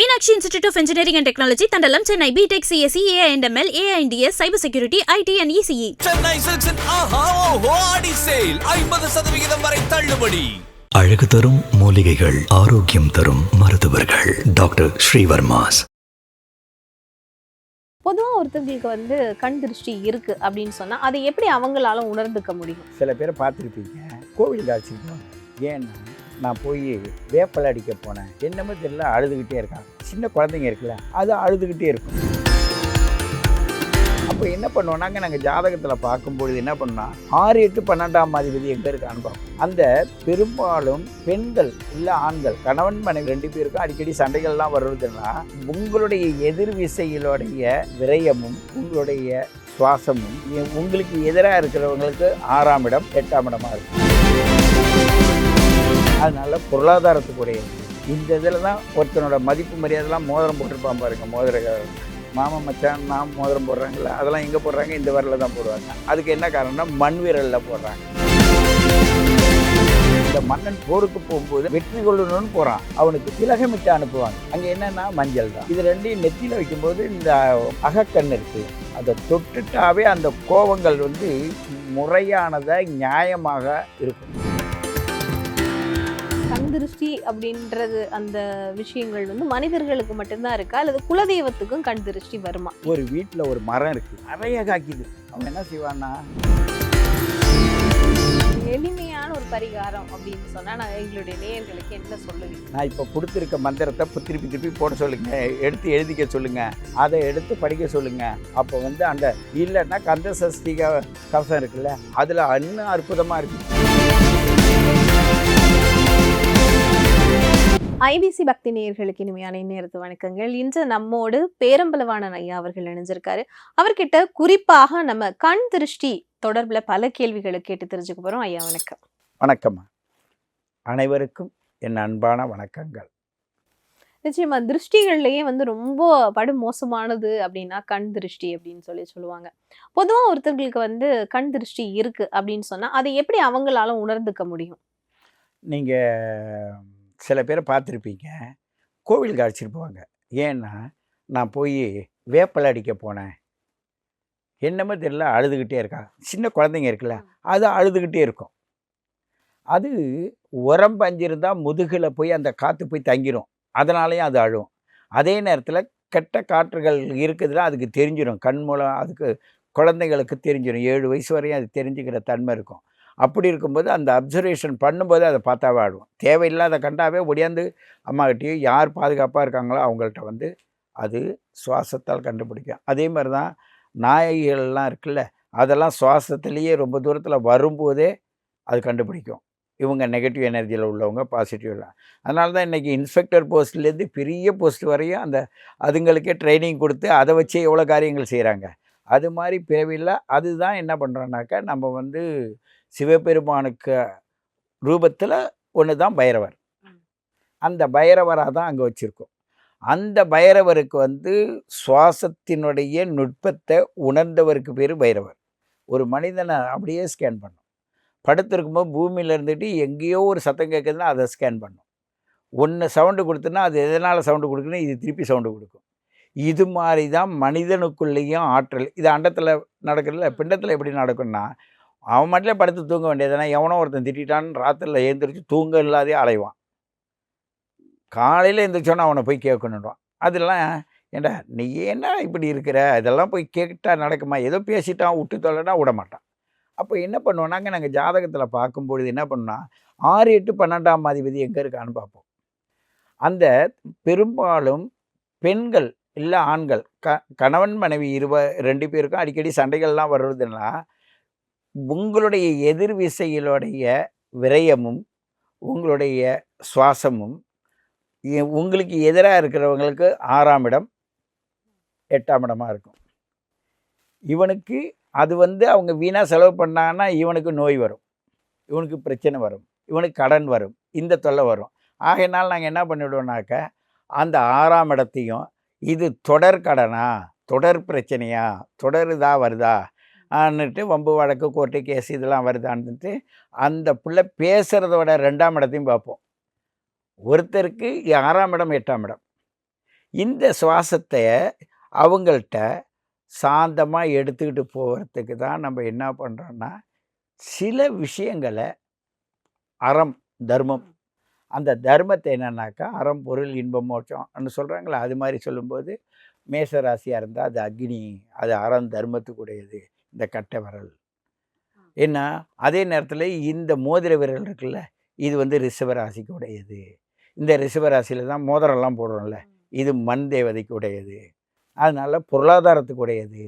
Institute of Engineering and Technology, Tandalam, Chennai, BTech, CSE, AINDML, AINDS, Cyber Security, IT and E ECE. Chennai சில்க்ஸின் ஆஹா ஓஹோ Aadi sale. ஐம்பது சதவிகிதம் வரை தள்ளுபடி. அழகு தரும் மூலிகைகள் ஆரோக்கியம் தரும் மருத்துவர்கள். டாக்டர் ஸ்ரீவர்மாஸ். பொதுவா ஒருத்தங்களுக்கு வந்து கண் திருஷ்டி இருக்கு அப்படின்னு சொன்னா அதை எப்படி அவங்களால உணர்ந்துக்க முடியும்? சில பேரை பார்த்துருப்பீங்க கோவில் காட்சிக்கு போவாங்க ஏன்னா நான் போய் வேப்பல் அடிக்க போனேன். என்னமோ தெரியல அழுதுகிட்டே இருக்காங்க சின்ன குழந்தைங்க இருக்குல்ல அது அழுதுகிட்டே இருக்கும். அப்போ என்ன பண்ணுவோம்னாங்க நாங்கள் ஜாதகத்தில் பார்க்கும்பொழுது என்ன பண்ணால் ஆறு எட்டு பன்னெண்டாம் அதிபதி எங்கே இருக்கான்னு பார்ப்போம். அந்த பெரும்பாலும் பெண்கள் இல்லை ஆண்கள் கணவன் மனைவி ரெண்டு பேருக்கும் அடிக்கடி சண்டைகள்லாம் வருவதுன்னா உங்களுடைய எதிர் விசையிலுடைய விரயமும் உங்களுடைய சுவாசமும் உங்களுக்கு எதிராக இருக்கிறவங்களுக்கு ஆறாம் இடம் எட்டாம் இடமாக இருக்கும். அதனால் பொருளாதாரத்துக்குடைய இந்த இதில் தான் ஒருத்தனோட மதிப்பு மரியாதைலாம் மோதிரம் போட்டிருப்பான் பாருங்க மோதிரக்காரர் மாமன் மச்சான் நான் மோதிரம் போடுறாங்கல்ல அதெல்லாம் எங்கே போடுறாங்க? இந்த விரலில் தான் போடுவாங்க. அதுக்கு என்ன காரணம்னா மண் விரலில் போடுறாங்க. இந்த மன்னன் போருக்கு போகும்போது வெற்றி கொள்ளணும்னு போகிறான் அவனுக்கு திலகமிட்டு அனுப்புவாங்க. அங்கே என்னன்னா மஞ்சள் தான். இது ரெண்டையும் நெத்தியில் வைக்கும்போது இந்த அகக்கண் இருக்கு. அதை தொட்டுட்டாவே அந்த கோபங்கள் வந்து முறையானதாக நியாயமாக இருக்கும். கண் திருஷ்டி அப்படின்றது அந்த விஷயங்கள் வந்து மனிதர்களுக்கு மட்டும்தான் இருக்கா? அல்லது குலதெய்வத்துக்கும் கண் திருஷ்டி வருமா? ஒரு வீட்டில் ஒரு மரம் இருக்கு. நிறைய காய்க்குது அவன் என்ன செய்வான்னா எளிமையான ஒரு பரிகாரம் அப்படின்னு சொன்னா நான் எங்களுடைய நேயர்களுக்கு என்ன சொல்லுவீங்க? நான் இப்போ கொடுத்துருக்க மந்திரத்தை திருப்பி திருப்பி போட சொல்லுங்க. எடுத்து எழுதிக்க சொல்லுங்க. அதை எடுத்து படிக்க சொல்லுங்க. அப்போ வந்து அந்த இல்லைன்னா கந்த சஷ்டி கவசம் இருக்குல்ல அதில் இன்னும் அற்புதமாக இருக்கு. ஐபிசி பக்தி நேயர்களுக்கு இனிமையான இந்நேரத்து வணக்கங்கள். இன்று நம்மோடு பேரம்பலவாணன் ஐயா அவர்கள் இணைஞ்சிருக்காரு. அவர்கிட்ட குறிப்பாக நம்ம கண் திருஷ்டி தொடர்புல பல கேள்விகளை கேட்டு தெரிஞ்சுக்க போறோம். ஐயா வணக்கம். வணக்கம்மா. அனைவருக்கும் என் அன்பான வணக்கங்கள். நிச்சயமா திருஷ்டிகள்லயே வந்து ரொம்ப படு மோசமானது அப்படின்னா கண் திருஷ்டி அப்படின்னு சொல்லி சொல்லுவாங்க. பொதுவா ஒருத்தர்களுக்கு வந்து கண் திருஷ்டி இருக்கு அப்படின்னு சொன்னா அதை எப்படி அவங்களால உணர்ந்துக்க முடியும்? நீங்கள் சில பேரை பார்த்துருப்பீங்க. கோவில் காட்சிக்கு போவாங்க. ஏன்னா நான் போய் வேப்பல் அடிக்க போனேன். என்னமோ தெரியல அழுதுகிட்டே இருக்கா. சின்ன குழந்தைங்க இருக்குல்ல அது அழுதுகிட்டே இருக்கும். அது உரம் பஞ்சிருந்தால் முதுகில் போய் அந்த காற்று போய் தங்கிரும். அதனாலேயும் அது அழும். அதே நேரத்தில் கெட்ட காற்றுகள் இருக்குதுன்னா அதுக்கு தெரிஞ்சிடும் கண் மூலம் அதுக்கு குழந்தைகளுக்கு தெரிஞ்சிடும் ஏழு வயசு வரையும் அது தெரிஞ்சுக்கிற தன்மை இருக்கும். அப்படி இருக்கும்போது அந்த அப்சர்வேஷன் பண்ணும்போது அதை பார்த்தாவே ஆடுவோம் தேவையில்லாத கண்டாவே ஒடியாந்து அம்மாக்கிட்டேயும் யார் பாதுகாப்பாக இருக்காங்களோ அவங்கள்ட்ட வந்து அது சுவாசத்தால் கண்டுபிடிக்கும். அதே மாதிரி தான் நாய்கள்லாம் இருக்குல்ல அதெல்லாம் சுவாசத்துலேயே ரொம்ப தூரத்தில் வரும்போதே அது கண்டுபிடிக்கும். இவங்க நெகட்டிவ் எனர்ஜியில் உள்ளவங்க பாசிட்டிவில் அதனால தான் இன்றைக்கி இன்ஸ்பெக்டர் போஸ்ட்லேருந்து பெரிய போஸ்ட் வரையும் அந்த அதுங்களுக்கே ட்ரைனிங் கொடுத்து அதை வச்சே எவ்வளோ காரியங்கள் செய்கிறாங்க அது மாதிரி பிறவியில் அதுதான் என்ன பண்ணுறோன்னாக்கா நம்ம வந்து சிவபெருமானுக்கு ரூபத்தில் ஒன்று தான் பைரவர். அந்த பைரவராக தான் அங்கே வச்சுருக்கோம். அந்த பைரவருக்கு வந்து சுவாசத்தினுடைய நுட்பத்தை உணர்ந்தவருக்கு பேர் பைரவர். ஒரு மனிதனை அப்படியே ஸ்கேன் பண்ணும். படுத்திருக்கும்போது பூமியில் இருந்துட்டு எங்கேயோ ஒரு சத்தம் கேட்குதுன்னா அதை ஸ்கேன் பண்ணும். ஒன்று சவுண்டு கொடுத்தனா அது எதனால் சவுண்டு கொடுக்குன்னு இது திருப்பி சவுண்டு கொடுக்கும். இது மாதிரி தான் மனிதனுக்குள்ளேயும் ஆற்றல். இது அண்டத்தில் நடக்கிறதுல பிண்டத்தில் எப்படி நடக்கும்னா அவன் மட்டும் படுத்து தூங்க வேண்டியதுனா எவனோ ஒருத்தன் திட்டான்னு ராத்திரியில் எழுந்திரிச்சு தூங்க இல்லாதே அலைவான். காலையில் எழுந்திரிச்சோன்னா அவனை போய் கேட்கணுன்றான். அதெல்லாம் ஏண்டா நீ என்ன இப்படி இருக்கிற? இதெல்லாம் போய் கேட்டா நடக்குமா? ஏதோ பேசிட்டான் விட்டு தொலைனா விட மாட்டான். அப்போ என்ன பண்ணுவோம்னாங்க நாங்கள் ஜாதகத்தில் பார்க்கும்பொழுது என்ன பண்ணோம்னா ஆறு எட்டு பன்னெண்டாம் அதிபதி எங்கே இருக்கான்னு பார்ப்போம். அந்த பெரும்பாலும் பெண்கள் இல்லை ஆண்கள். க கணவன் மனைவி இருவ ரெண்டு பேருக்கும் அடிக்கடி சண்டைகள்லாம் வர்றதுன்னா உங்களுடைய எதிர் விசையிலுடைய விரயமும் உங்களுடைய சுவாசமும் உங்களுக்கு எதிராக இருக்கிறவங்களுக்கு ஆறாம் இடம் எட்டாம் இடமாக இருக்கும். இவனுக்கு அது வந்து அவங்க வீணாக செலவு பண்ணாங்கன்னா இவனுக்கு நோய் வரும். இவனுக்கு பிரச்சனை வரும். இவனுக்கு கடன் வரும். இந்த தொல்லை வரும். ஆகையினால் நாங்கள் என்ன பண்ணிவிடுவோம்னாக்க அந்த ஆறாம் இடத்தையும் இது தொடர் கடனா? தொடர் பிரச்சனையா? தொடர் இதாக வருதா? ஆன்னுட்டு வம்பு வழக்கு கோர்ட்டு கேஸ் இதெல்லாம் வருதான்னுட்டு அந்த பிள்ளை பேசுகிறதோட ரெண்டாம் இடத்தையும் பார்ப்போம். ஒருத்தருக்கு ஆறாம் இடம் எட்டாம் இடம். இந்த சுவாசத்தை அவங்கள்ட்ட சாந்தமாக எடுத்துக்கிட்டு போகிறதுக்கு தான் நம்ம என்ன பண்ணுறோன்னா சில விஷயங்களை அறம் தர்மம் அந்த தர்மத்தை என்னன்னாக்கா அறம் பொருள் இன்பம் மோட்சம்னு சொல்கிறாங்களா அது மாதிரி சொல்லும்போது மேச ராசியாக இருந்தால் அது அக்னி அது அறம் தர்மத்துக்குடையது இந்த கட்டை விரல். ஏன்னா அதே நேரத்தில் இந்த மோதிர விரல் இருக்குல்ல இது வந்து ரிஷப ராசிக்கு உடையது இந்த ரிஷப ராசியில் தான் மோதிரம்லாம் போடுறோம்ல இது மண் தேவதைக்கு உடையது அதனால பொருளாதாரத்துக்கு உடையது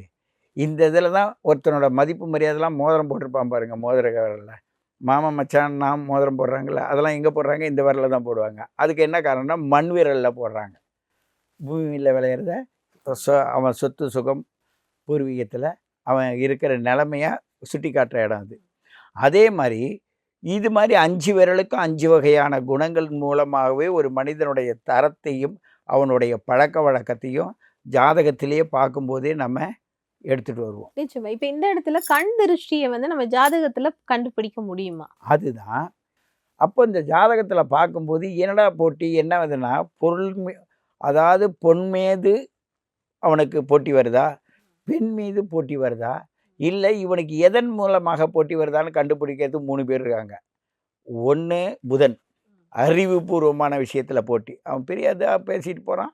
இந்த இதில் தான் ஒருத்தனோட மதிப்பு மரியாதைலாம் மோதிரம் போட்டிருப்பான் பாருங்க மோதிர விரலில். மாமா மச்சான் நாம் மோதிரம் போடுறாங்கள அதெல்லாம் எங்கே போடுறாங்க? இந்த விரலில் தான் போடுவாங்க. அதுக்கு என்ன காரணம்னா மண் விரலில் போடுறாங்க. பூமியில் விளையிறத சொ- அவன் சொத்து சுகம் பூர்வீகத்தில் அவன் இருக்கிற நிலமையாக சுட்டி காட்டுற இடம் அது. அதே மாதிரி இது மாதிரி அஞ்சு விரலுக்கும் அஞ்சு வகையான குணங்கள் மூலமாகவே ஒரு மனிதனுடைய தரத்தையும் அவனுடைய பழக்க வழக்கத்தையும் ஜாதகத்திலேயே பார்க்கும்போதே நம்ம எடுத்துகிட்டு வருவோம். நிச்சயமா. இப்ப இந்த இடத்துல கண் திருஷ்டியை வந்து நம்ம ஜாதகத்துல கண்டுபிடிக்க முடியுமா? அதுதான். அப்போ இந்த ஜாதகத்தில் பார்க்கும்போது என்னடா போட்டி என்ன வருதுன்னா பொருள் அதாவது பொன் மீது அவனுக்கு போட்டி வருதா? பெண் மீது போட்டி வருதா? இல்லை இவனுக்கு எதன் மூலமாக போட்டி வருதான்னு கண்டுபிடிக்கிறது மூணு பேர் இருக்காங்க. ஒன்று புதன். அறிவுபூர்வமான விஷயத்தில் போட்டி. அவன் பெரிய இதாக பேசிட்டு போகிறான்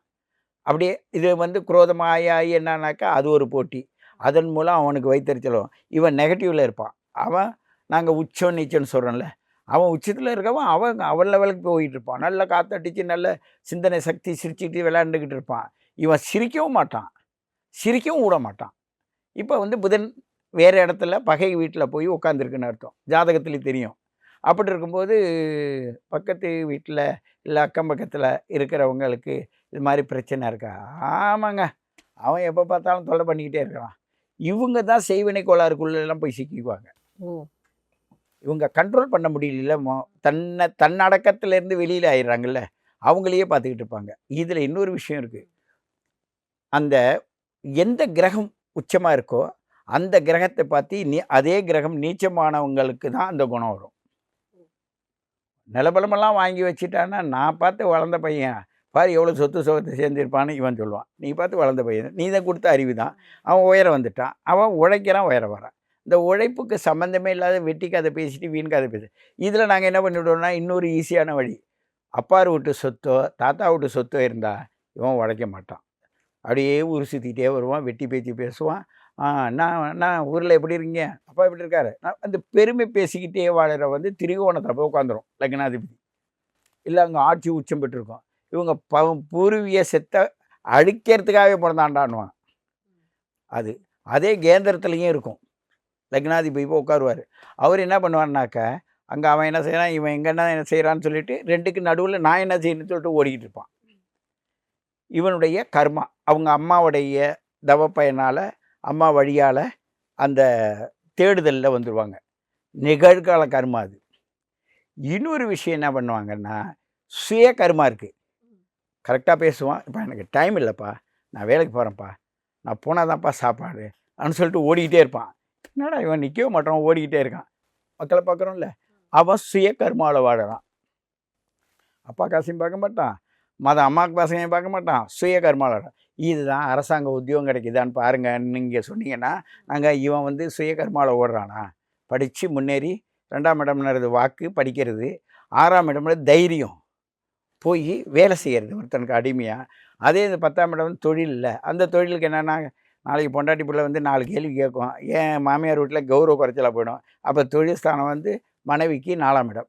அப்படியே இது வந்து குரோதமாயி ஆகி என்னன்னாக்கா அது ஒரு போட்டி. அதன் மூலம் அவனுக்கு வைத்தறிச்சல் வரும் இவன் நெகட்டிவில் இருப்பான். அவன் நாங்கள் உச்சம் நீச்சம்னு சொல்கிறோம்ல அவன் உச்சத்தில் இருக்கவன் அவன் அவன் லெவலுக்கு போயிட்டு இருப்பான். நல்ல காத்தடிச்சு நல்ல சிந்தனை சக்தி சிரிச்சுக்கிட்டு விளையாண்டுக்கிட்டு இருப்பான். இவன் சிரிக்கவும் மாட்டான். சிரிக்கவும் விட மாட்டான். இப்போ வந்து புதன் வேறு இடத்துல பகை வீட்டில் போய் உட்காந்துருக்குன்னு அர்த்தம். ஜாதகத்துலேயும் தெரியும். அப்படி இருக்கும்போது பக்கத்து வீட்டில் இல்லை அக்கம் பக்கத்தில் இருக்கிறவங்களுக்கு இது மாதிரி பிரச்சனை இருக்கா? ஆமாங்க. அவன் எப்போ பார்த்தாலும் தொல்லை பண்ணிக்கிட்டே இருக்கிறான் இவங்க தான் செய்வினை கோளாறுக்குள்ளெல்லாம் போய் சிக்கிக்குவாங்க. இவங்க கண்ட்ரோல் பண்ண முடியல மோ தன்னை தன்னடக்கத்திலேருந்து வெளியில் ஆயிடுறாங்கல்ல அவங்களையே பார்த்துக்கிட்டு இருப்பாங்க. இதில் இன்னொரு விஷயம் இருக்குது அந்த எந்த கிரகம் உச்சமாக இருக்கோ அந்த கிரகத்தை பார்த்து நீ அதே கிரகம் நீச்சமானவங்களுக்கு தான் அந்த குணம் வரும். நிலபலமெல்லாம் வாங்கி வச்சுட்டான்னா நான் பார்த்து வளர்ந்த பையன் பாரு எவ்வளோ சொத்து சுகத்தை சேர்ந்திருப்பான்னு இவன் சொல்லுவான். நீ பார்த்து வளர்ந்த பையன். நீ தான் கொடுத்த அறிவு தான். அவன் உயர வந்துட்டான். அவன் உழைக்கிறான் உயர வரான் இந்த உழைப்புக்கு சம்மந்தமே இல்லாத வெட்டி கதை பேசிட்டு வீண் கதை பேசு இதில் நாங்கள் என்ன பண்ணிவிடுவோம்னா இன்னொரு ஈஸியான வழி. அப்பாரு வீட்டு சொத்தோ தாத்தா வீட்டு சொத்தோ இருந்தால் இவன் உழைக்க மாட்டான். அப்படியே ஊர் சுற்றிக்கிட்டே வருவான் வெட்டி பேச்சு பேசுவான். ஆ நான் நான் ஊரில் எப்படி இருக்கீங்க? அப்பா எப்படி இருக்காரு? நான் அந்த பெருமை பேசிக்கிட்டே வாழற வந்து திரிகோணத்தில் போய் உட்காந்துரும் லக்னாதிபதி. இல்லை அங்கே ஆட்சி உச்சம் பெற்றிருக்கோம். இவங்க ப பூர்வீக செத்தை அழிக்கிறதுக்காகவே பிறந்தாண்டான்னுவான். அது அதே கேந்திரத்துலேயும் இருக்கும். லக்னாதிபதி போய் உட்காருவார். அவர் என்ன பண்ணுவார்னாக்க அங்கே அவன் என்ன செய்கிறான் இவன் எங்கே என்ன செய்கிறான்னு சொல்லிட்டு ரெண்டுக்கு நடுவில் நான் என்ன செய்யணும்னு சொல்லிட்டு ஓடிக்கிட்டு இருப்பான். இவனுடைய கர்மா அவங்க அம்மாவுடைய தவ பயனால் அம்மா வழியால் அந்த தேடுதலில் வந்துடுவாங்க நிகழ்கால கர்மா அது. இன்னொரு விஷயம் என்ன பண்ணுவாங்கன்னா சுய கர்மா இருக்குது கரெக்டாக பேசுவான். இப்போ எனக்கு டைம் இல்லைப்பா. நான் வேலைக்கு போகிறேன்ப்பா நான் போனால் தான்ப்பா சாப்பாடு. அப்படின்னு சொல்லிட்டு ஓடிக்கிட்டே இருப்பான். என்னடா இவன் நிற்கவே மாட்டான் ஓடிக்கிட்டே இருக்கான். மக்களை பார்க்குறோம்ல. அவன் சுய கர்மாவில் வாழறான் அப்பா காசையும் பார்க்க மாட்டான். மத அம்மாவுக்கு பசங்களையும் பார்க்க மாட்டான். சுய கர்மாவில் இதுதான் அரசாங்க உத்தியோகம் கிடைக்குதான்னு பாருங்க. நீங்கள் சொன்னீங்கன்னா நாங்கள் இவன் வந்து சுய கர்மாவில் ஓடுறானா? படித்து முன்னேறி ரெண்டாம் இடம்னது வாக்கு படிக்கிறது. ஆறாம் இடம்ல தைரியம். போய் வேலை செய்கிறது ஒருத்தனுக்கு அடிமையாக அதே இந்த பத்தாம் இடம் வந்து தொழில் இல்லை அந்த தொழிலுக்கு என்னென்னா நாளைக்கு பொண்டாட்டி பிள்ளை வந்து நாலு கேள்வி கேட்கும். ஏன் மாமியார் வீட்டில் கௌரவ குறைச்சலாக போயிடும்? அப்போ தொழில் ஸ்தானம் வந்து மனைவிக்கு நாலாம் இடம்.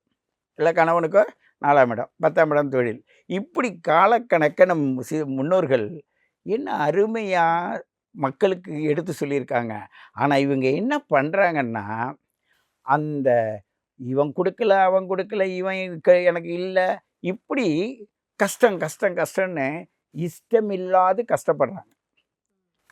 இல்லை கணவனுக்கோ நாலாம் இடம். பத்தாம் இடம் தொழில். இப்படி காலக்கணக்க நம் சி முன்னோர்கள் என்ன அருமையாக மக்களுக்கு எடுத்து சொல்லியிருக்காங்க. ஆனால் இவங்க என்ன பண்ணுறாங்கன்னா அந்த இவன் கொடுக்கல அவன் கொடுக்கல இவன் க- எனக்கு இல்லை இப்படி கஷ்டம் கஷ்டம் கஷ்டம்னு இஷ்டமில்லாது கஷ்டப்படுறாங்க.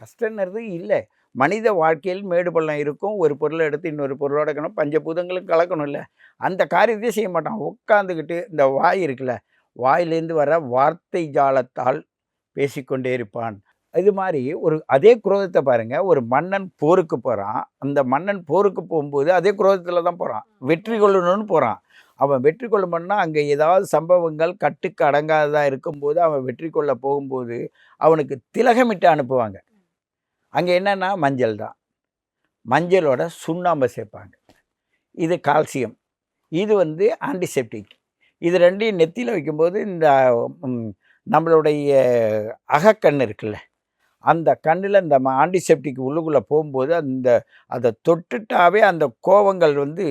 கஷ்டங்கிறது இல்லை. மனித வாழ்க்கையில் மேடு பள்ளம் இருக்கும் ஒரு பொருளை எடுத்து இன்னொரு பொருளோட கலக்கணும் பஞ்சபூதங்களும் கலக்கணும் இல்லை. அந்த காரியத்தையே செய்ய மாட்டான். உட்காந்துக்கிட்டு இந்த வாய் இருக்குல்ல வாயிலேருந்து வர வார்த்தை ஜாலத்தால் பேசிக்கொண்டே இருப்பான். இது மாதிரி ஒரு அதே குரோதத்தை பாருங்க. ஒரு மன்னன் போருக்கு போகிறான் அந்த மன்னன் போருக்கு போகும்போது அதே குரோதத்தில் தான் போகிறான் வெற்றி கொள்ளணும்னு போகிறான் அவன் வெற்றி கொள்ளணும்னா அங்கே ஏதாவது சம்பவங்கள் கட்டுக்கு அடங்காததாக இருக்கும்போது அவன் வெற்றி கொள்ள போகும்போது அவனுக்கு திலகமிட்டு அனுப்புவாங்க. அங்கே என்னென்னா மஞ்சள் தான். மஞ்சளோட சுண்ணாம்பை சேர்ப்பாங்க. இது கால்சியம். இது வந்து ஆன்டிசெப்டிக் இது ரெண்டையும் நெத்தியில் வைக்கும்போது இந்த நம்மளுடைய அகக்கண் இருக்குல்ல அந்த கண்ணில் இந்த ஆன்டிசெப்டிக் உள்ளுக்குள்ளே போகும்போது அந்த அதை தொட்டுட்டாவே அந்த கோவங்கள் வந்து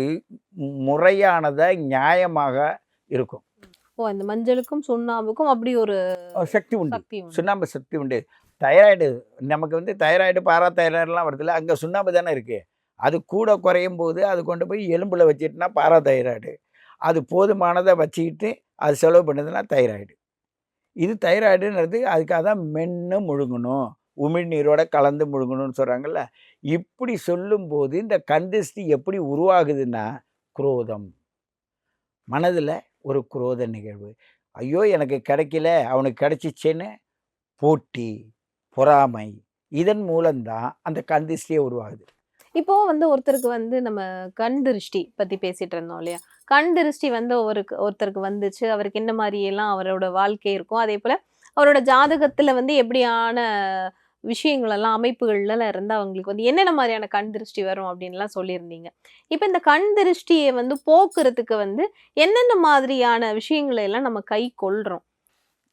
முறையானதாக நியாயமாக இருக்கும். ஓ இந்த மஞ்சளுக்கும் சுண்ணாம்புக்கும் அப்படி ஒரு சக்தி உண்டு. சக்தி உண்டு. சுண்ணாம்பு சக்தி உண்டு. தைராய்டு நமக்கு வந்து தைராய்டு பாரா தைராய்டுலாம் வருதுல்ல அங்கே சுண்ணாம்பு தானே இருக்குது அது கூட குறையும் போது அது கொண்டு போய் எலும்பில் வச்சிட்டுனா பாரா தைராய்டு அது போதுமானதை வச்சுக்கிட்டு அது செலவு பண்ணுதுன்னா தைராய்டு. இது தைராய்டுன்றது அதுக்காக தான் மென்று முழுங்கணும். உமிழ்நீரோட கலந்து முழுங்கணும்னு சொல்கிறாங்கல்ல இப்படி சொல்லும்போது இந்த கந்திஷ்டி எப்படி உருவாகுதுன்னா குரோதம். மனதில் ஒரு குரோத நிகழ்வு. ஐயோ எனக்கு கிடைக்கல அவனுக்கு கிடைச்சிச்சேன்னு போட்டி பொறாமை இதன் மூலம்தான் அந்த கந்திஷ்டியே உருவாகுது. இப்போ வந்து ஒருத்தருக்கு வந்து நம்ம கண் திருஷ்டி பற்றி பேசிகிட்டு இருந்தோம் இல்லையா? கண் திருஷ்டி வந்து ஒரு ஒருத்தருக்கு வந்துச்சு அவருக்கு என்ன மாதிரியெல்லாம் அவரோட வாழ்க்கை இருக்கும். அதே போல் அவரோட ஜாதகத்தில் வந்து எப்படியான விஷயங்கள் எல்லாம் அமைப்புகள்ல இருந்து அவங்களுக்கு வந்து என்னென்ன மாதிரியான கண் திருஷ்டி வரும் அப்படின்லாம் சொல்லியிருந்தீங்க. இப்போ இந்த கண் திருஷ்டியை வந்து போக்குறதுக்கு வந்து என்னென்ன மாதிரியான விஷயங்களை எல்லாம் நம்ம கை கொள்றோம்?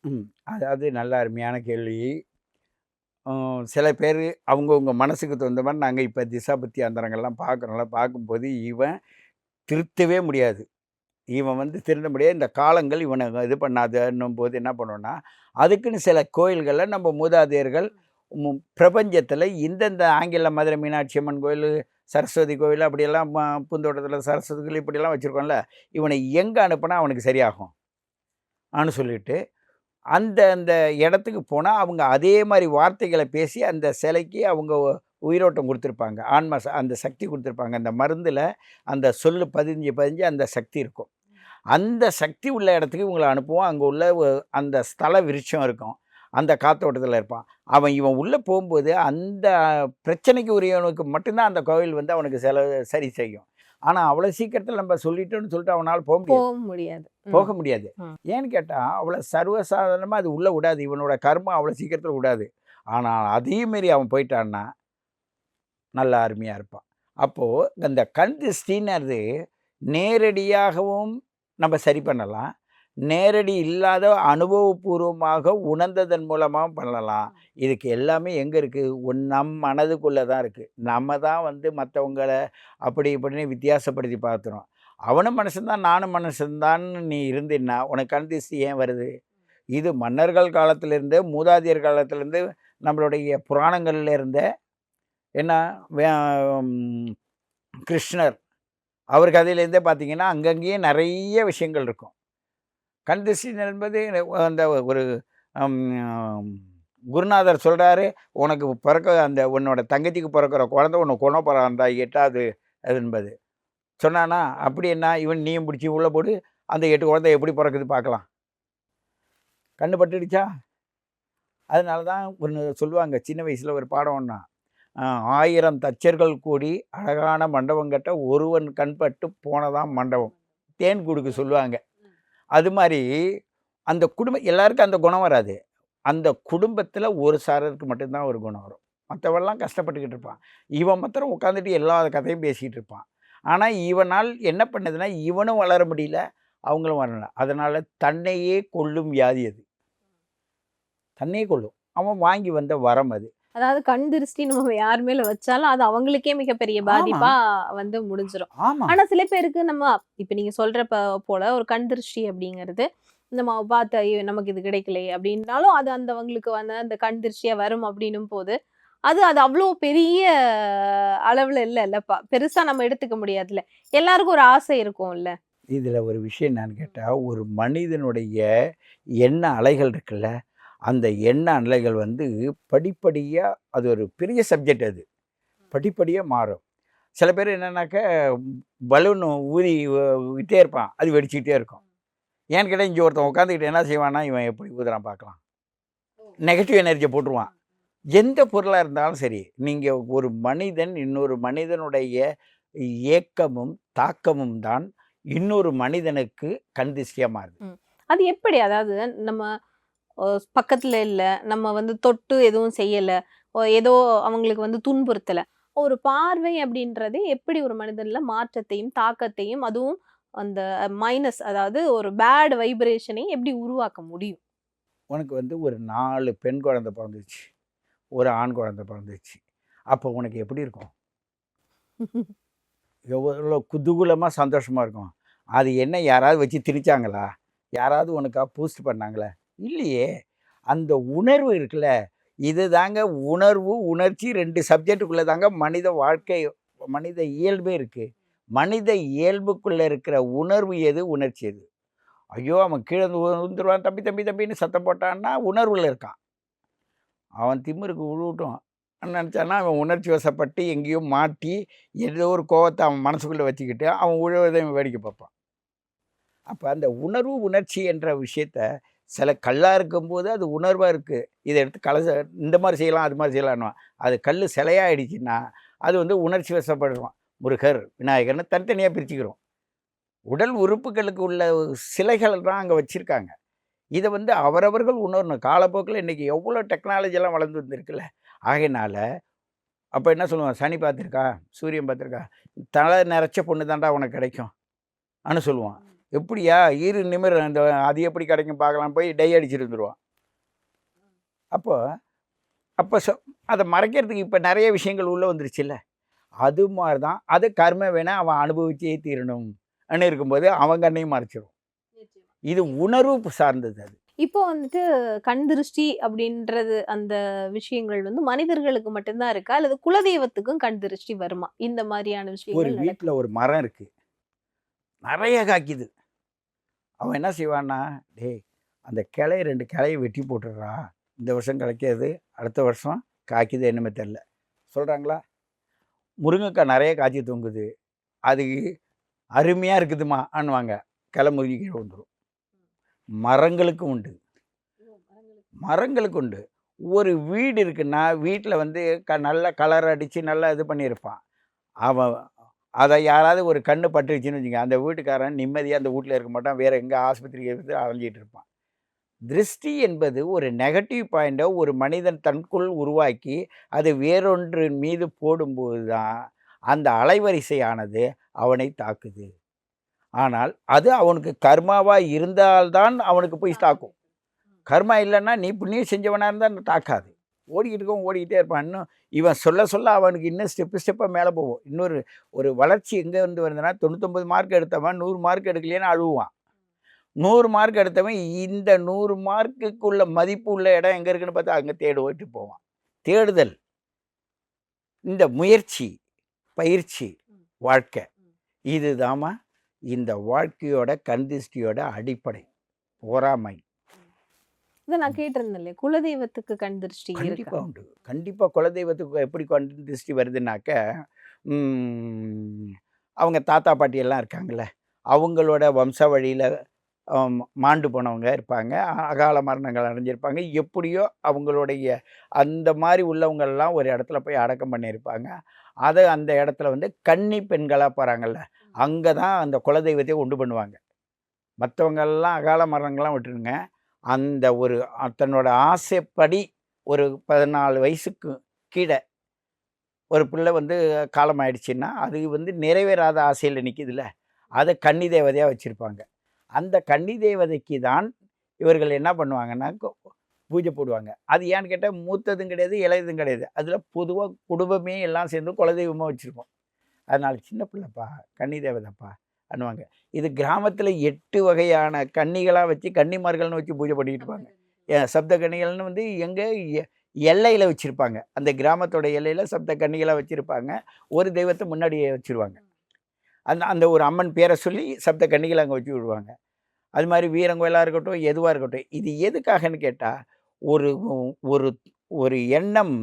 ம். அதாவது நல்ல அருமையான கேள்வி. சில பேர் அவங்கவுங்க மனசுக்கு தகுந்த மாதிரி நாங்கள் இப்போ திசாபத்தி அந்தரங்கள்லாம் பார்க்குறோம்ல பார்க்கும்போது இவன் திருத்தவே முடியாது. இவன் வந்து திருட முடியாது. இந்த காலங்கள் இவனை இது பண்ணாதுன்னும் போது என்ன பண்ணோன்னா அதுக்குன்னு சில கோயில்களில் நம்ம மூதாதையர்கள் பிரபஞ்சத்தில் இந்தந்த ஆங்கில மதுரை மீனாட்சி அம்மன் கோயில் சரஸ்வதி கோயில் அப்படியெல்லாம் ம- பூந்தோட்டத்தில் சரஸ்வதி கோயில் இப்படியெல்லாம் வச்சுருக்கோம்ல இவனை எங்கே அனுப்புனா அவனுக்கு சரியாகும். ஆன்னு சொல்லிட்டு அந்த அந்த இடத்துக்கு போனால் அவங்க அதே மாதிரி வார்த்தைகளை பேசி அந்த சிலைக்கு அவங்க உயிரோட்டம் கொடுத்துருப்பாங்க. ஆன்மா அந்த சக்தி கொடுத்துருப்பாங்க. அந்த மருந்தில் அந்த சொல்லு பதிஞ்சு பதிஞ்சு அந்த சக்தி இருக்கும். அந்த சக்தி உள்ள இடத்துக்கு இவங்களை அனுப்புவோம். அங்கே உள்ள அந்த ஸ்தல விருட்சம் இருக்கும். அந்த காத்தோட்டத்தில் இருப்பான். அவன் இவன் உள்ளே போகும்போது அந்த பிரச்சனைக்கு உரியவனுக்கு மட்டும்தான் அந்த கோவில் வந்து அவனுக்கு செலவு சரி செய்யும். ஆனால் அவ்வளோ சீக்கிரத்தில் நம்ம சொல்லிட்டோன்னு சொல்லிட்டு அவனால் போக முடியாது. போக முடியாது. போக முடியாது. ஏன்னு கேட்டால் அவ்வளோ சர்வசாதாரணமாக அது உள்ளே விடாது. இவனோட கர்மம் அவ்வளோ சீக்கிரத்தில் விடாது. ஆனால் அதையும் மீறி அவன் போயிட்டான்னா நல்ல அருமையாக இருப்பான். அப்போது அந்த கண் திருஷ்டின்றது நேரடியாகவும் நம்ம சரி பண்ணலாம். நேரடி இல்லாத அனுபவபூர்வமாக உணர்ந்ததன் மூலமாகவும் பண்ணலாம். இதுக்கு எல்லாமே எங்கே இருக்குது நம் மனதுக்குள்ளே தான் இருக்குது நம்ம தான் வந்து மற்றவங்களை அப்படி இப்படின்னு வித்தியாசப்படுத்தி பார்த்துறோம் அவனும் மனுஷன்தான் நானும் மனுஷன்தான்னு நீ இருந்தீன்னா உனக்கு கண் திருஷ்டி ஏன் வருது? இது மன்னர்கள் காலத்திலேருந்து மூதாதையர் காலத்திலேருந்து நம்மளுடைய புராணங்கள்ல இருந்த என்ன? கிருஷ்ணர். அவர் கதையிலேருந்தே பார்த்தீங்கன்னா அங்கங்கேயே நிறைய விஷயங்கள் இருக்கும். கண் திருஷ்டி என்பது அந்த ஒரு குருநாதர் சொல்கிறாரு உனக்கு பிறக்க அந்த உன்னோட தங்கச்சிக்கு பிறக்கிற குழந்தை உன்னை கொண போகிறான்டா எட்டாவது அது என்பது. சொன்னானா அப்படி என்ன இவன் நீயும் பிடிச்சி உள்ளே போடு அந்த எட்டு குழந்தை எப்படி பிறக்குது பார்க்கலாம். கண்ணு பட்டுடுச்சா? அதனால தான் ஒன்று சொல்லுவாங்க சின்ன வயசில் ஒரு பாடம் ஒன்றா ஆயிரம் தச்சர்கள் கூடி அழகான மண்டபம் கட்ட ஒருவன் கண்பட்டு போனதான் மண்டபம். தேன் கொடுக்க சொல்லுவாங்க. அது மாதிரி அந்த குடும்பம் எல்லாருக்கும் அந்த குணம் வராது. அந்த குடும்பத்தில் ஒரு சாரருக்கு மட்டும்தான் ஒரு குணம் வரும். மற்றவெல்லாம் கஷ்டப்பட்டுக்கிட்டு இருப்பான். இவன் மாத்திரம் உட்காந்துட்டு எல்லா கதையும் பேசிக்கிட்டு இருப்பான். ஆனால் இவனால் என்ன பண்ணுதுன்னா இவனும் வளர முடியல அவங்களும் வரல அதனால் தன்னையே கொல்லும் வியாதி அது. தன்னையே கொல்லும். அவன் வாங்கி வந்த வரம் அது. அதாவது கண் திருஷ்டி நம்ம யார் மேல வச்சாலும் அது அவங்களுக்கே மிகப்பெரிய பாதிப்பா வந்து முடிஞ்சிரும். ஆமாம் ஆனா சில பேருக்கு நம்ம இப்ப நீங்க சொல்ற ப- போல ஒரு கண் திருஷ்டி அப்படிங்கிறது நம்ம பார்த்து ஐயோ நமக்கு இது கிடைக்கலையே அப்படின்னாலும் அது அந்த அவங்களுக்கு வந்து அந்த கண் திருஷ்டியா வரும் அப்படின்னும் போது அது அது அவ்வளோ பெரிய அளவுல இல்ல இல்லப்பா பெருசா நம்ம எடுத்துக்க முடியாதுல்ல. எல்லாருக்கும் ஒரு ஆசை இருக்கும்ல. இதில் ஒரு விஷயம் என்னன்னு கேட்டால் ஒரு மனிதனுடைய எண்ண அலைகள் இருக்குல்ல அந்த எண்ண அலைகள் வந்து படிப்படியாக அது ஒரு பெரிய சப்ஜெக்ட் அது. படிப்படியாக மாறும். சில பேர் என்னன்னாக்க பலூன் ஊதி விட்டே இருப்பான். அது வெடிச்சுக்கிட்டே இருக்கும். ஏன்னு கேட்டால் இங்கே ஒருத்தன் உட்காந்துக்கிட்டு என்ன செய்வான்னா இவன் எப்படி ஊதுறான் பார்க்கலாம் நெகட்டிவ் எனர்ஜியை போட்டுருவான். எந்த பொருளாக இருந்தாலும் சரி நீங்கள் ஒரு மனிதன் இன்னொரு மனிதனுடைய ஏக்கமும் தாக்கமும் தான் இன்னொரு மனிதனுக்கு கண் திஷ்டியாக மாறுது. அது எப்படி? அதாவது நம்ம பக்கத்தில் இல்லை. நம்ம வந்து தொட்டு எதுவும் செய்யலை. ஏதோ அவங்களுக்கு வந்து துன்புறுத்தலை. ஒரு பார்வை அப்படின்றது எப்படி ஒரு மனிதனில் மாற்றத்தையும் தாக்கத்தையும் அதுவும் அந்த மைனஸ் அதாவது ஒரு பேட் வைப்ரேஷனை எப்படி உருவாக்க முடியும்? உனக்கு வந்து ஒரு நாலு பெண் குழந்தை பிறந்துச்சு. ஒரு ஆண் குழந்தை பிறந்துச்சு. அப்போ உனக்கு எப்படி இருக்கும்? எவ்வளோ குதூகூலமாக சந்தோஷமாக இருக்கும். அது என்ன யாராவது வச்சு திரிச்சாங்களா யாராவது உனக்கா பூஸ்ட் பண்ணாங்களே? இல்லையே? அந்த உணர்வு இருக்குல்ல. இது தாங்க உணர்வு உணர்ச்சி ரெண்டு சப்ஜெக்டுக்குள்ளே தாங்க மனித வாழ்க்கை மனித இயல்பே இருக்குது மனித இயல்புக்குள்ளே இருக்கிற உணர்வு எது உணர்ச்சி எது? ஐயோ அவன் கீழே இருந்து விழுந்துருவான் தம்பி தம்பி தம்பின்னு சத்தம் போட்டான்னா உணர்வில் இருக்கான். அவன் திமிருக்கு விழுவட்டும் நினச்சானா அவன் உணர்ச்சி வசப்பட்டு எங்கேயோ மாட்டி ஏதோ ஒரு கோவத்தை அவன் மனசுக்குள்ளே வச்சுக்கிட்டு அவன் உழுவதை வேடிக்கை பார்ப்பான். அப்போ அந்த உணர்வு உணர்ச்சி என்ற விஷயத்த சில கல்லாக இருக்கும்போது அது உணர்வாக இருக்குது இதை எடுத்து கலச இந்த மாதிரி செய்யலாம் அது மாதிரி செய்யலாம்னுவான் அது கல் சிலையாயிடுச்சுன்னா அது வந்து உணர்ச்சி வசப்படுவான் முருகர் விநாயகர்னு தனித்தனியாக பிரிச்சுக்கிறோம். உடல் உறுப்புகளுக்கு உள்ள சிலைகள் தான் அங்கே வச்சுருக்காங்க. இதை வந்து அவரவர்கள் உணரணும். காலப்போக்கில் இன்றைக்கி எவ்வளோ டெக்னாலஜிலாம் வளர்ந்து வந்திருக்குல்ல. ஆகையினால அப்போ என்ன சொல்லுவான்? சனி பார்த்துருக்கா? சூரியன் பார்த்துருக்கா? தலை நிறைச்ச பொண்ணு தாண்டா உனக்கு கிடைக்கும். அனு சொல்லுவான். எப்படியா? இரு நிமிர் அந்த அது எப்படி கிடைக்கும் பார்க்கலாம். போய் டை அடிச்சுட்டு வந்துடுவான் அப்போ அப்போ சொ அதை மறைக்கிறதுக்கு இப்போ நிறைய விஷயங்கள் உள்ளே வந்துருச்சுல்ல. அது மாதிரி தான் அது கர்ம வேணா அவன் அனுபவிச்சே தீரணும். அன்னு இருக்கும்போது அவன் கண்ணையும் மறைச்சிடும் இது உணர்வு சார்ந்தது அது. இப்போ வந்துட்டு கண் திருஷ்டி அப்படின்றது அந்த விஷயங்கள் வந்து மனிதர்களுக்கு மட்டும்தான் இருக்கா? அல்லது குலதெய்வத்துக்கும் கண் திருஷ்டி வருமா? இந்த மாதிரியான ஒரு விஷயங்கள் நடக்குது. வீட்டில் ஒரு மரம் இருக்கு. நிறைய காய்க்குது. அவன் என்ன செய்வான்னா டேய் அந்த கிளைய ரெண்டு கிளைய வெட்டி போட்டுடுறா. இந்த வருஷம் கிடைக்காது. அடுத்த வருஷம் காய்க்குது என்னமே தெரில சொல்கிறாங்களா முருங்கைக்காய் நிறைய காய்ச்சி தொங்குது. அது அருமையாக இருக்குதுமா அண்ணுவாங்க கிளை முருங்கி கீழே வந்துடும் மரங்களுக்கு உண்டு. மரங்களுக்கு. உண்டு. ஒரு வீடு இருக்குன்னா வீட்டில் வந்து க நல்ல கலர் அடித்து நல்லா இது பண்ணியிருப்பான். அவன் அதை யாராவது ஒரு கண்ணு பட்டுருச்சுன்னு வச்சுங்க அந்த வீட்டுக்காரன் நிம்மதியாக அந்த வீட்டில் இருக்க மாட்டான் வேறு எங்கே ஆஸ்பத்திரிக்கு இருந்து அலைஞ்சிட்டு இருப்பான். திருஷ்டி என்பது ஒரு நெகட்டிவ் பாயிண்ட்டை ஒரு மனிதன் தனக்குள் உருவாக்கி அது வேறொன்றின் மீது போடும்போது தான் அந்த அலைவரிசையானது அவனை தாக்குது. ஆனால் அது அவனுக்கு கர்மாவாக இருந்தால்தான் அவனுக்கு போய் தாக்கும். கர்மா இல்லைன்னா நீ புண்ணியம் செஞ்சவனாக இருந்தால் தாக்காது. ஓடிக்கிட்டு இருக்கவன் ஓடிக்கிட்டே இருப்பான். இன்னும் இவன் சொல்ல சொல்ல அவனுக்கு இன்னும் ஸ்டெப்பு ஸ்டெப்பாக மேலே போவோம் இன்னொரு ஒரு வளர்ச்சி எங்கே இருந்து வருதுன்னா தொண்ணூத்தொம்பது மார்க் எடுத்தவன் நூறு மார்க் எடுக்கலையேன்னு அழுவான் நூறு மார்க் எடுத்தவன் இந்த நூறு மார்க்குக்குள்ள மதிப்பு உள்ள இடம் எங்கே இருக்குன்னு பார்த்தா அங்கே தேடு ஓட்டு போவான். தேடுதல். இந்த முயற்சி பயிற்சி வாழ்க்கை. இதுதாம்மா இந்த வாழ்க்கையோட கந்திஷ்டியோட அடிப்படை. பொறாமை. இதை நான் கேட்டிருந்தேன் இல்லையா? குலதெய்வத்துக்கு கண் திருஷ்டி கண்டிப்பாக உண்டு. கண்டிப்பாக குலதெய்வத்துக்கு எப்படி கண் திருஷ்டி வருதுன்னாக்க ம், அவங்க தாத்தா பாட்டி எல்லாம் இருக்காங்கல்ல அவங்களோட வம்ச வழியில் மாண்டு போனவங்க இருப்பாங்க. அகால மரணங்கள் அடைஞ்சிருப்பாங்க. எப்படியோ அவங்களுடைய அந்த மாதிரி உள்ளவங்கெல்லாம் ஒரு இடத்துல போய் அடக்கம் பண்ணியிருப்பாங்க. அதை அந்த இடத்துல வந்து கன்னி பெண்களாக போகிறாங்கல்ல அங்கே தான் அந்த குலதெய்வத்தை உண்டு பண்ணுவாங்க. மற்றவங்கெல்லாம் அகால மரணங்கள்லாம் விட்டுருங்க. அந்த ஒரு தன்னோட ஆசைப்படி ஒரு பதினாலு வயசுக்கு கீழே ஒரு பிள்ளை வந்து காலம் ஆயிடுச்சுன்னா அது வந்து நிறைவேறாத ஆசையில் நிற்கிதுல்ல அதை கன்னி தேவதையாக வச்சுருப்பாங்க. அந்த கன்னி தேவதைக்கு தான் இவர்கள் என்ன பண்ணுவாங்கன்னா பூஜை போடுவாங்க. அது ஏன்னு கேட்டால் மூத்ததும் கிடையாது இளையதும் கிடையாது. அதில் பொதுவாக குடும்பமே எல்லாம் சேர்ந்து குலதெய்வமாக வச்சுருப்போம். அதனால் சின்ன பிள்ளைப்பா கன்னி தேவதைப்பா பண்ணுவாங்க இது கிராமத்தில் எட்டு வகையான கன்னிகளாக வச்சு கன்னிமார்கள்னு வச்சு பூஜை பண்ணிட்டு இருப்பாங்க. சப்த கன்னிகள்னு வந்து எங்கே எல்லையில் வச்சுருப்பாங்க. அந்த கிராமத்தோட எல்லையில் சப்த கன்னிகளாக வச்சுருப்பாங்க. ஒரு தெய்வத்தை முன்னாடியே வச்சுருவாங்க. அந்த அந்த ஒரு அம்மன் பேரை சொல்லி சப்த கன்னிகளை அங்கே வச்சு விடுவாங்க. அது மாதிரி வீரங்கோயிலாக இருக்கட்டும் எதுவாக இருக்கட்டும் இது எதுக்காகன்னு கேட்டால் ஒரு ஒரு ஒரு எண்ணம்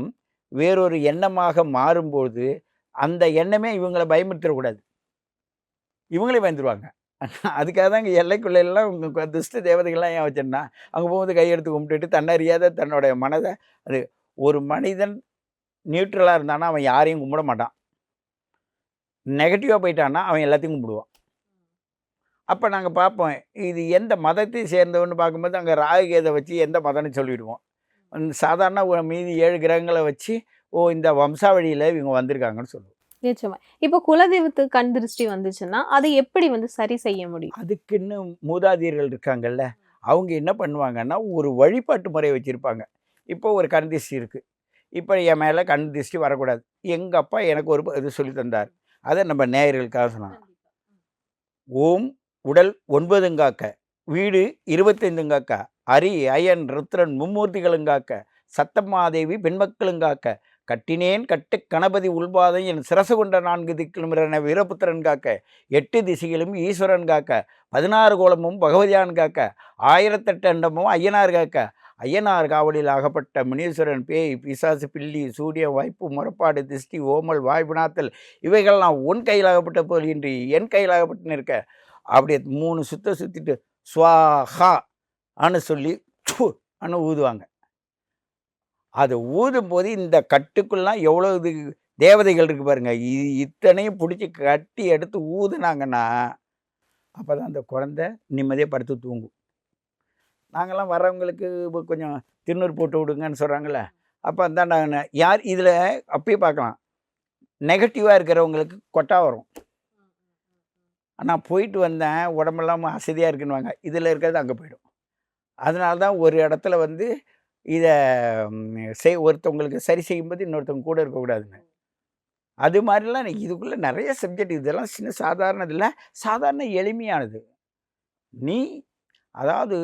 வேறொரு எண்ணமாக மாறும்போது அந்த எண்ணமே இவங்களை பயமுறுத்திடக்கூடாது. இவங்களே பயந்துருவாங்க. அதுக்காக தான் இங்கே எல்லைக்குள்ளெல்லாம் துஷ்ட தேவதைகள்லாம் ஏன் வச்சேன்னா அங்கே போகும்போது கையெடுத்து கும்பிட்டுட்டு தன்னறியாத தன்னுடைய மனதை அது ஒரு மனிதன் நியூட்ரலாக இருந்தானா அவன் யாரையும் கும்பிட மாட்டான். நெகட்டிவாக போயிட்டான்னா அவன் எல்லாத்தையும் கும்பிடுவான். அப்போ நாங்கள் பார்ப்போம் இது எந்த மதத்தை சேர்ந்தவன்னு பார்க்கும்போது அங்கே ராகுகேதை வச்சு எந்த மதம்னு சொல்லிவிடுவோம் சாதாரண ஒரு மீதி ஏழு கிரகங்களை வச்சு ஓ இந்த வம்சாவழியில் இவங்க வந்திருக்காங்கன்னு சொல்லுவோம். நிச்சயமா. இப்போ குலதெய்வத்துக்கு கண் திருஷ்டி வந்துச்சுன்னா அதை எப்படி வந்து சரி செய்ய முடியும்? அதுக்குன்னு மூதாதையர்கள் இருக்காங்கல்ல அவங்க என்ன பண்ணுவாங்கன்னா ஒரு வழிபாட்டு முறை வச்சுருப்பாங்க. இப்போ ஒரு கண் திருஷ்டி இருக்குது இப்போ என் மேலே கண் திருஷ்டி வரக்கூடாது. எங்கள் அப்பா எனக்கு ஒரு இது சொல்லி தந்தார். அதை நம்ம நேயர்களுக்காக சொன்னாங்க ஓம் உடல் ஒன்பதுங்காக்க வீடு இருபத்தைந்துங்காக்க அரி அயன் ருத்ரன் மும்மூர்த்திகளுங்காக்க சத்தம்மாதேவி பெண்மக்களுங்காக்க கட்டினேன் கட்டு கணபதி உள்பாதை என் சிரசு கொண்ட நான்கு திக்கிலுமிரன வீரபுத்திரன் காக்க எட்டு திசைகளும் ஈஸ்வரன் காக்க பதினாறு கோலமும் பகவதியான் காக்க ஆயிரத்தெட்டு அண்டமும் ஐயனார் காக்க. ஐயனார் காவலில் ஆகப்பட்ட முனீஸ்வரன் பேய் பிசாசு பில்லி சூரிய வாய்ப்பு முறப்பாடு திஷ்டி ஓமல் வாய்ப்புணாத்தல் இவைகள்லாம் உன் கையிலாகப்பட்ட போல் இன்றி என் கையிலாகப்பட்டு இருக்க அப்படியே மூணு சுத்த சுற்றிட்டு ஸ்வாஹா அனு சொல்லி அனு ஊதுவாங்க. அது ஊதும் போது இந்த கட்டுக்குள்ளாம் எவ்வளோ இது தேவதைகள் இருக்கு பாருங்க. இது இத்தனையும் பிடிச்சி கட்டி எடுத்து ஊதுனாங்கன்னா அப்போ தான் அந்த குழந்தை நிம்மதியாக படுத்து தூங்கும். நாங்கள்லாம் வர்றவங்களுக்கு கொஞ்சம் திருநூறு போட்டு விடுங்கன்னு சொல்கிறாங்களே அப்போ அதான் நாங்கள் யார் இதில் அப்பயே பார்க்கலாம். நெகட்டிவாக இருக்கிறவங்களுக்கு கொட்டா வரும். ஆனால் போயிட்டு வந்தேன் உடம்பெல்லாம் அசதியாக இருக்குன்னுவாங்க. இதில் இருக்கிறது அங்கே போயிடும். அதனால தான் ஒரு இடத்துல வந்து இதை செய் ஒருத்தவங்களுக்கு சரி செய்யும்போது இன்னொருத்தவங்க கூட இருக்கக்கூடாதுன்னு அது மாதிரிலாம் எனக்கு இதுக்குள்ளே நிறைய சப்ஜெக்ட் இதெல்லாம் சின்ன சாதாரண இல்லை சாதாரண எளிமையானது. நீ அதாவது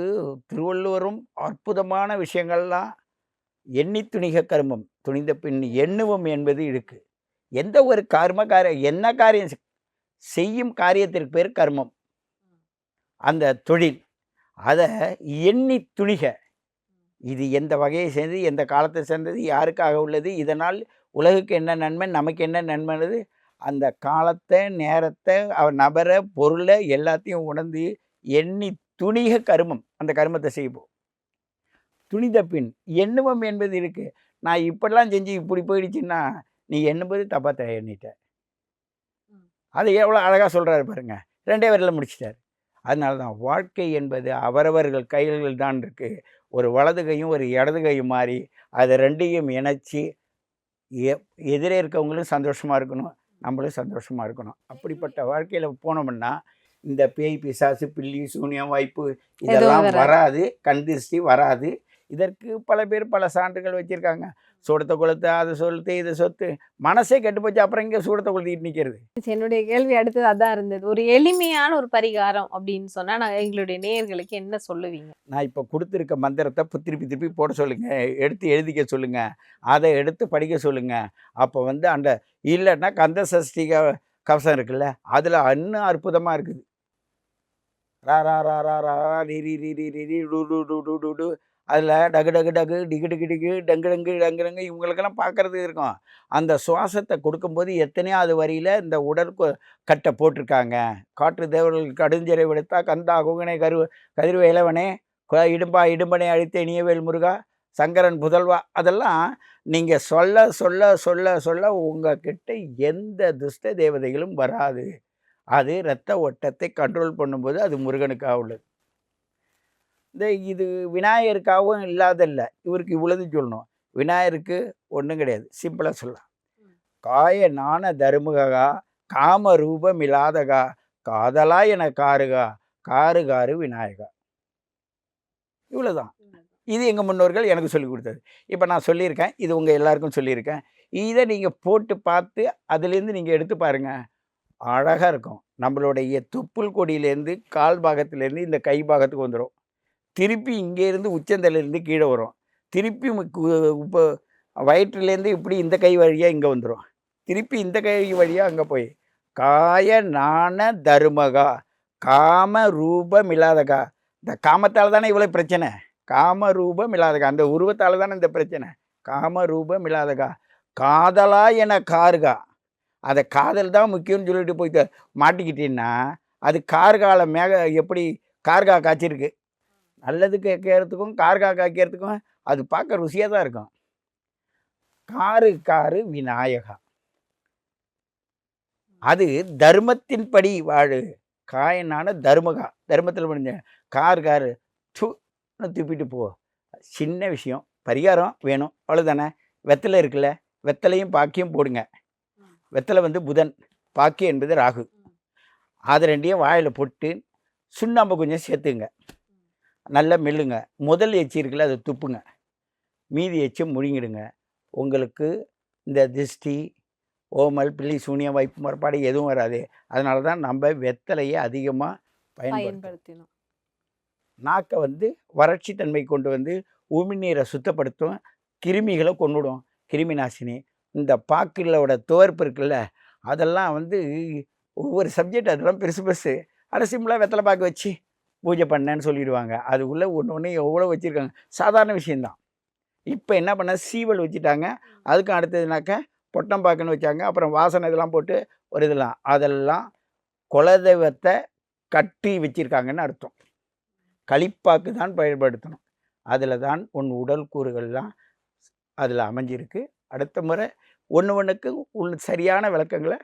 திருவள்ளுவரும் அற்புதமான விஷயங்கள்லாம் எண்ணி துணிக கர்மம் துணிந்த பின் எண்ணுவோம் என்பது இருக்குது எந்த ஒரு கர்ம காரியம் என்ன காரியம் செய்யும் காரியத்திற்கு பேர் கர்மம். அந்த தொழில். அதை எண்ணி துணிக. இது எந்த வகையை சேர்ந்தது எந்த காலத்தை சேர்ந்தது யாருக்காக உள்ளது இதனால் உலகுக்கு என்ன நன்மை நமக்கு என்ன நன்மைனது அந்த காலத்தை நேரத்தை அவர் நபரை பொருளை எல்லாத்தையும் உணர்ந்து எண்ணி துணிக கருமம். அந்த கருமத்தை செய்வோம் துணித பின் எண்ணுவம் என்பது இருக்கு. நான் இப்படிலாம் செஞ்சு இப்படி போயிடுச்சுன்னா நீ எண்ணும்போது தப்பாக எண்ணிட்ட. அதை எவ்வளோ அழகாக சொல்கிறாரு பாருங்க. ரெண்டே வரையில் முடிச்சிட்டார். அதனால தான் வாழ்க்கை என்பது அவரவர்கள் கைகளில் தான் இருக்கு. ஒரு வலது கையும் ஒரு இடது கையும் மாறி அதை ரெண்டையும் இணைச்சி எதிரே இருக்கவங்களும் சந்தோஷமாக இருக்கணும் நம்மளும் சந்தோஷமாக இருக்கணும். அப்படிப்பட்ட வாழ்க்கையில் போனோம்னா இந்த பேய் பிசாசு பில்லி சூனியம் வாய்ப்பு இதெல்லாம் வராது. வராது கண் திருஷ்டி வராது. இதற்கு பல பேர் பல சான்றுகள் வச்சுருக்காங்க. சூடத்தை கொளுத்து அதை சொலுத்து இதை சொத்து. மனசே கெட்டு போச்சு அப்புறம் இங்கே சூடத்தை கொளுத்திட்டு நிற்கிறது என்னுடைய கேள்வி அடுத்தது அதான் இருந்தது. ஒரு எளிமையான ஒரு பரிகாரம் அப்படின்னு சொன்னா நான் எங்களுடைய நேயர்களுக்கு என்ன சொல்லுவீங்க? நான் இப்போ கொடுத்துருக்க மந்திரத்தை திருப்பி திருப்பி போட சொல்லுங்க. எடுத்து எழுதிக்க சொல்லுங்க. அதை எடுத்து படிக்க சொல்லுங்க. அப்போ வந்து அந்த இல்லைன்னா கந்த சஷ்டி கவசம் இருக்குல்ல அதில் இன்னும் அற்புதமாக இருக்குது. ரா ரா ரா ரா ரா ரா ரி ரி ரி ரி டு டு டு டு டு அதில் டகு டகு டகு டிகு டிகு டிகு டங்கு டங்கு டங்கு டங்கு இவங்களுக்கெல்லாம் பார்க்குறது இருக்கும். அந்த சுவாசத்தை கொடுக்கும்போது எத்தனையாவது வரியில் இந்த உடற்கு கட்டை போட்டிருக்காங்க. காற்று தேவர்கள் கடுஞ்சரை விடுத்தா கந்தா குகனை கரு கதிர்வேலவனே இளவனே இடும்பா இடும்பனை அழித்த இனியவேல் முருகா சங்கரன் புதல்வா அதெல்லாம் நீங்கள் சொல்ல சொல்ல சொல்ல சொல்ல உங்ககிட்ட எந்த துஷ்ட தேவதைகளும் வராது. அது இரத்த ஓட்டத்தை கண்ட்ரோல் பண்ணும்போது அது முருகனுக்காக உள்ளது. இந்த இது விநாயகருக்காகவும் இல்லாதல்ல. இவருக்கு இவ்வளவு சொல்லணும். விநாயகருக்கு ஒன்றும் கிடையாது. சிம்பிளாக சொல்லலாம். காய நாண தருமுகா காம ரூபம் இல்லாதகா காதலா என காருகா காரு காரு விநாயகா. இவ்வளவுதான். இது எங்கள் முன்னோர்கள் எனக்கு சொல்லி கொடுத்தது. இப்போ நான் சொல்லியிருக்கேன். இது உங்கள் எல்லாருக்கும் சொல்லியிருக்கேன். இதை நீங்கள் போட்டு பார்த்து அதுலேருந்து நீங்கள் எடுத்து பாருங்க. அழகாக இருக்கும். நம்மளுடைய தொப்புள் கொடியிலேருந்து கால் பாகத்திலேருந்து இந்த கை பாகத்துக்கு வந்துடும் திருப்பி இங்கேருந்து உச்சந்தலையிலேருந்து கீழே வரும். திருப்பி இப்போ வயிற்றுலேருந்து இப்படி இந்த கை வழியாக இங்கே வந்துடும் திருப்பி இந்த கை வழியாக அங்கே போய் காய நாண தருமகா காம ரூபம் இல்லாதகா. இந்த காமத்தால் தானே இவ்வளோ பிரச்சனை? காம ரூபம் இல்லாதகா. அந்த உருவத்தால் தானே இந்த பிரச்சனை? காம ரூபம் இல்லாதகா. காதலா என காருகா. அதை காதல் தான் முக்கியம்னு சொல்லிட்டு போய் மாட்டிக்கிட்டீங்கன்னா அது கார்கால மேக எப்படி கார்கா காய்ச்சிருக்கு? நல்லது கேட்கறதுக்கும் கார்கா காய்க்கிறதுக்கும் அது பார்க்க ருசியாக தான் இருக்கும். காரு காரு விநாயகா. அது தர்மத்தின்படி வாழு. காயனான தர்மகா. தர்மத்தில் முடிஞ்ச கார் காரு தூன்னு துப்பிட்டு போ. சின்ன விஷயம். பரிகாரம் வேணும். அவ்வளோதானே வெத்தலை இருக்குல்ல. வெத்தலையும் பாக்கியும் போடுங்க. வெத்தலை வந்து புதன். பாக்கி என்பது ராகு. அது ரெண்டையும் வாயில் போட்டு சுண்ணாம்பு கொஞ்சம் சேர்த்துங்க. நல்லா மெல்லுங்க. முதல் எச்சி இருக்குல்ல அதை துப்புங்க. மீதி எச்சி முழுங்கிடுங்க. உங்களுக்கு இந்த திஷ்டி ஓமல் பில்லி சூனியம் வைப்பு முறைப்பாடு எதுவும் வராது. அதனால தான் நம்ம வெத்தலையை அதிகமாக பயன்படுத்தணும். நாக்கை வந்து வறட்சி தன்மை கொண்டு வந்து உமிழ்நீரை சுத்தப்படுத்தும். கிருமிகளை கொண்டுடும் கிருமி நாசினி. இந்த பாக்கிலோட துவர்ப்பு இருக்குல்ல அதெல்லாம் வந்து ஒவ்வொரு சப்ஜெக்ட் அதெல்லாம் பெருசு பெருசு. அதை சிம்பிளாக வெத்தலை பாக்கு வச்சு. பூஜை பண்ணேன்னு சொல்லிடுவாங்க. அதுக்குள்ளே ஒன்று ஒன்று எவ்வளோ வச்சுருக்காங்க. சாதாரண விஷயந்தான் இப்போ என்ன பண்ண? சீவல் வச்சுட்டாங்க. அதுக்கும் அடுத்ததுனாக்க பொட்டம் பாக்குன்னு வச்சாங்க. அப்புறம் வாசனை இதெல்லாம் போட்டு ஒரு இதெல்லாம். அதெல்லாம் குலதெய்வத்தை கட்டி வச்சிருக்காங்கன்னு அர்த்தம். களிப்பாக்கு தான் பயன்படுத்தணும். அதில் தான் உன் உடல் கூறுகள்லாம் அதில் அமைஞ்சிருக்கு. அடுத்த முறை ஒன்று ஒன்றுக்கு உள்ள சரியான விளக்கங்களை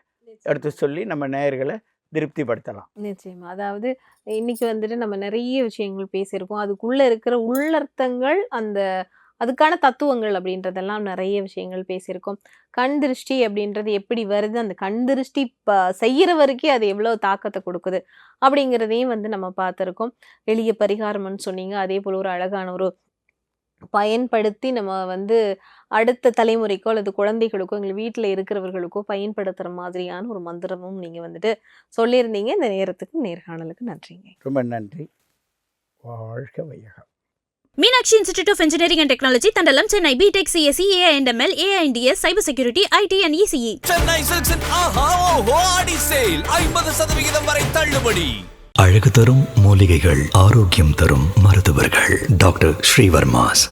எடுத்து சொல்லி நம்ம நேயர்களை திருப்திப்படுத்தலாம். நிச்சயமா. அதாவது இன்னைக்கு வந்துட்டு நம்ம நிறைய விஷயங்கள் பேசியிருக்கோம் அதுக்குள்ள இருக்கிற உள்ளர்த்தங்கள் அந்த அதுக்கான தத்துவங்கள் அப்படின்றதெல்லாம் நிறைய விஷயங்கள் பேசியிருக்கோம். கண் திருஷ்டி அப்படின்றது எப்படி வருது? அந்த கண் திருஷ்டி ப வரைக்கும் அது எவ்வளோ தாக்கத்தை கொடுக்குது? அப்படிங்கிறதையும் வந்து நம்ம பார்த்துருக்கோம். எளிய பரிகாரம்னு சொன்னீங்க. அதே போல் ஒரு அழகான ஒரு பயன்படுத்தி நம்ம வந்து அடுத்த தலைமுறைக்கோ அல்லது குழந்தைகளுக்கோ எங்கள் வீட்டில் இருக்கிறவர்களுக்கோ பயன்படுத்துகிற மாதிரியான ஒரு மந்திரமும் நீங்கள் வந்துட்டு சொல்லியிருந்தீங்க. இந்த நேரத்துக்கு நேர்காணலுக்கு நன்றிங்க. ரொம்ப நன்றி. வாழ்க வையகம். Meenakshi institute of engineering and technology Thandalam Chennai. BTech CSC AI and ML AI DS cyber security IT and ECE Chennai சில்க்ஸின் ஆஹா ஓஹோ ஆடி சேல். ஐம்பது சதவிகிதம் வரை தள்ளுபடி. அழகு தரும் மூலிகைகள் ஆரோக்கியம் தரும் மருத்துவர்கள். டாக்டர் ஸ்ரீவர்மாஸ்.